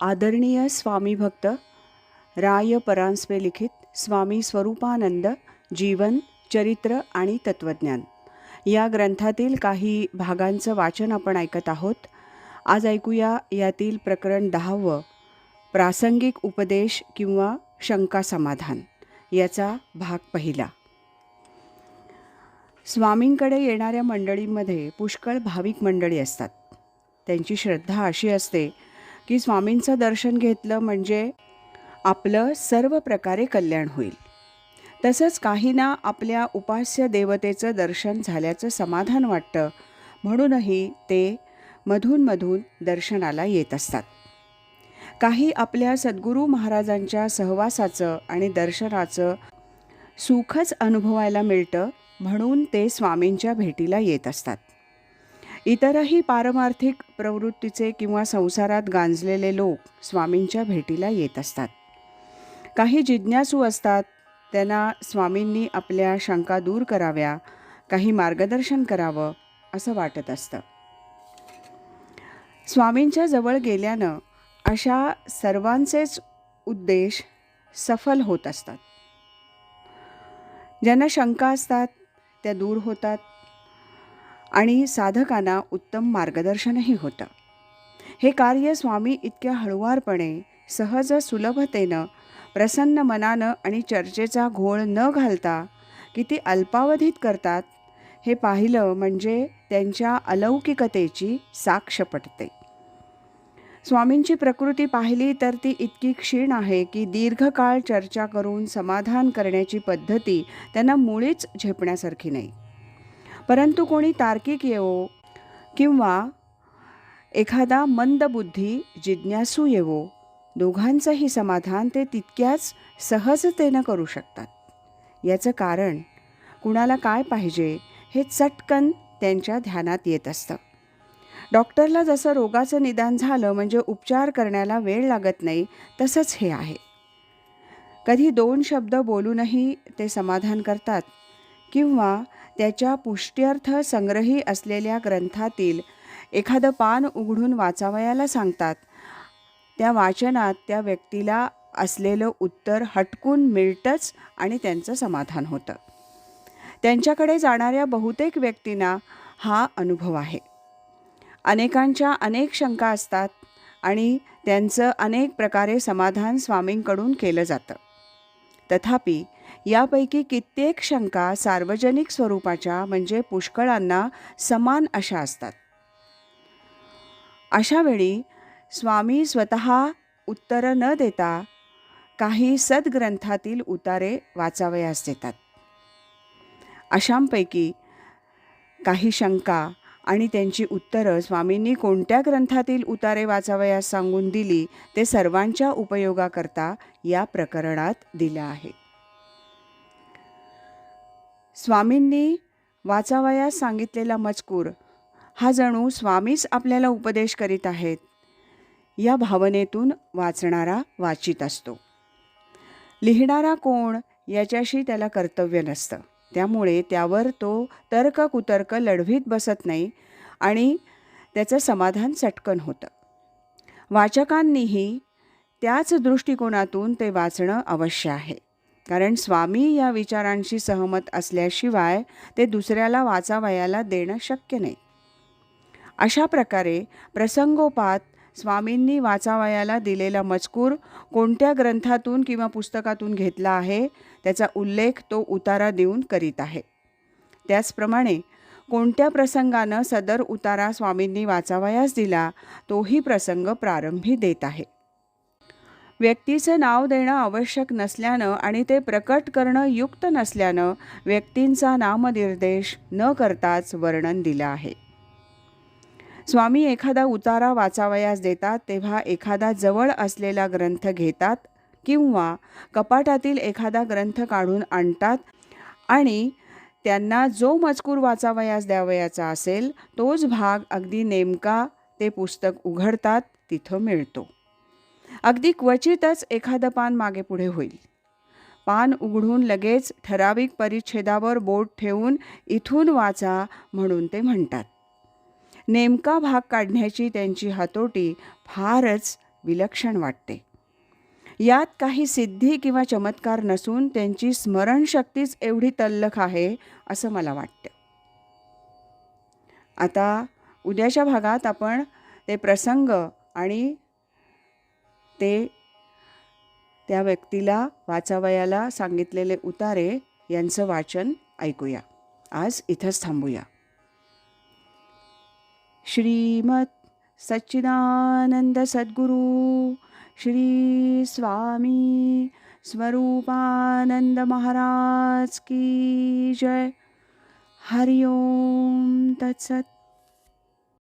आदरणीय स्वामी भक्त राय परांजपे लिखित स्वामी स्वरूपानंद जीवन चरित्र आणि तत्त्वज्ञान या ग्रंथातील काही भागांचं वाचन आपण ऐकत आहोत. आज ऐकूया यातील प्रकरण दहावं प्रासंगिक उपदेश किंवा शंका समाधान याचा भाग पहिला. स्वामींकडे येणाऱ्या मंडळींमध्ये पुष्कळ भाविक मंडळी असतात. त्यांची श्रद्धा अशी असते की स्वामींचं दर्शन घेतलं म्हणजे आपलं सर्व प्रकारे कल्याण होईल. तसंच काहींना आपल्या उपास्य देवतेचं दर्शन झाल्याचं समाधान वाटतं म्हणूनही ते मधूनमधून दर्शनाला येत असतात. काही आपल्या सद्गुरू महाराजांच्या सहवासाचं आणि दर्शनाचं सुखच अनुभवायला मिळतं म्हणून ते स्वामींच्या भेटीला येत असतात. इतरही पारमार्थिक प्रवृत्तीचे किंवा संसारात गांजलेले लोक स्वामींच्या भेटीला येत असतात. काही जिज्ञासू असतात त्यांना स्वामींनी आपल्या शंका दूर कराव्या काही मार्गदर्शन करावं असं वाटत असतं. स्वामींच्या जवळ गेल्यानं अशा सर्वांचेच उद्देश सफल होत असतात. ज्यांना शंका असतात त्या दूर होतात. आणि साधकांना उत्तम मार्गदर्शनही होतं. हे कार्य स्वामी इतक्या हळुवारपणे सहज सुलभतेनं प्रसन्न मनानं आणि चर्चेचा घोळ न घालता किती अल्पावधीत करतात हे पाहिलं म्हणजे त्यांच्या अलौकिकतेची साक्ष पटते. स्वामींची प्रकृती पाहिली तर ती इतकी क्षीण आहे की दीर्घकाळ चर्चा करून समाधान करण्याची पद्धती त्यांना मुळीच झेपण्यासारखी नाही. परंतु कोणी तार्किक येवो किंवा एखादा मंदबुद्धी जिज्ञासू येवो दोघांचंही समाधान ते तितक्याच सहजतेनं करू शकतात. याचं कारण कुणाला काय पाहिजे हे चटकन त्यांच्या ध्यानात येत असतं. डॉक्टरला जसं रोगाचं निदान झालं म्हणजे उपचार करण्याला वेळ लागत नाही तसंच हे आहे. कधी दोन शब्द बोलूनही ते समाधान करतात किंवा त्याच्या पुष्ट्यर्थ संग्रही असलेल्या ग्रंथातील एखादं पान उघडून वाचावयाला सांगतात. त्या वाचनात त्या व्यक्तीला असलेलं उत्तर हटकून मिळतंच आणि त्यांचं समाधान होतं. त्यांच्याकडे जाणाऱ्या बहुतेक व्यक्तींना हा अनुभव आहे. अनेकांच्या अनेक शंका असतात आणि त्यांचं अनेक प्रकारे समाधान स्वामींकडून केलं जातं. तथापि यापैकी कित्येक शंका सार्वजनिक स्वरूपाच्या म्हणजे पुष्कळांना समान अशा असतात. अशावेळी स्वामी स्वतः उत्तरं न देता काही सद्ग्रंथातील उतारे वाचावयास देतात. अशांपैकी काही शंका आणि त्यांची उत्तरं स्वामींनी कोणत्या ग्रंथातील उतारे वाचावयास सांगून दिली ते सर्वांच्या उपयोगाकरता या प्रकरणात दिलं आहे स्वामींनी वाचावयास सांगितलेला मजकूर. हा जणू स्वामीच आपल्याला उपदेश करीत आहेत. या भावनेतून वाचणारा वाचित असतो. लिहिणारा कोण याच्याशी त्याला कर्तव्य नसतं. त्यामुळे त्यावर तो तर्क कुतर्क लढवीत बसत नाही आणि त्याचं समाधान चटकन होतं. वाचकांनीही त्याच दृष्टिकोनातून ते वाचणं अवश्य आहे. कारण स्वामी या विचारांशी सहमत असल्याशिवाय ते दुसऱ्याला वाचावयाला देणं शक्य नाही. अशा प्रकारे प्रसंगोपात स्वामींनी वाचावयाला दिलेला मजकूर कोणत्या ग्रंथातून किंवा पुस्तकातून घेतला आहे त्याचा उल्लेख तो उतारा देऊन करीत आहे. त्याचप्रमाणे कोणत्या प्रसंगानं सदर उतारा स्वामींनी वाचावयास दिला तोही प्रसंग प्रारंभी देत आहे. व्यक्तीचं नाव देणं आवश्यक नसल्यानं आणि ते प्रकट करणं युक्त नसल्यानं व्यक्तींचा नामनिर्देश न करताच वर्णन दिलं आहे. स्वामी एखादा उतारा वाचावयास देतात तेव्हा एखादा जवळ असलेला ग्रंथ घेतात किंवा कपाटातील एखादा ग्रंथ काढून आणतात आणि त्यांना जो मजकूर वाचावयास द्यावयाचा असेल तोच भाग अगदी नेमका ते पुस्तक उघडतात तिथं मिळतो. अगदी क्वचितच एखादं पान मागे पुढे होईल. पान उघडून लगेच ठराविक परिच्छेदावर बोट ठेवून इथून वाचा म्हणून ते म्हणतात. नेमका भाग काढण्याची त्यांची हातोटी फारच विलक्षण वाटते. यात काही सिद्धी किंवा चमत्कार नसून त्यांची स्मरणशक्तीच एवढी तल्लख आहे असं मला वाटतं. आता उद्याच्या भागात आपण ते प्रसंग आणि ते त्या व्यक्तीला वाचावयाला सांगितलेले उतारे यांचं वाचन ऐकूया. आज इथंच थांबूया. श्रीमत सच्चिदानंद सद्गुरू श्री स्वामी स्वरूपानंद महाराज की जय. हरिओम तत्सत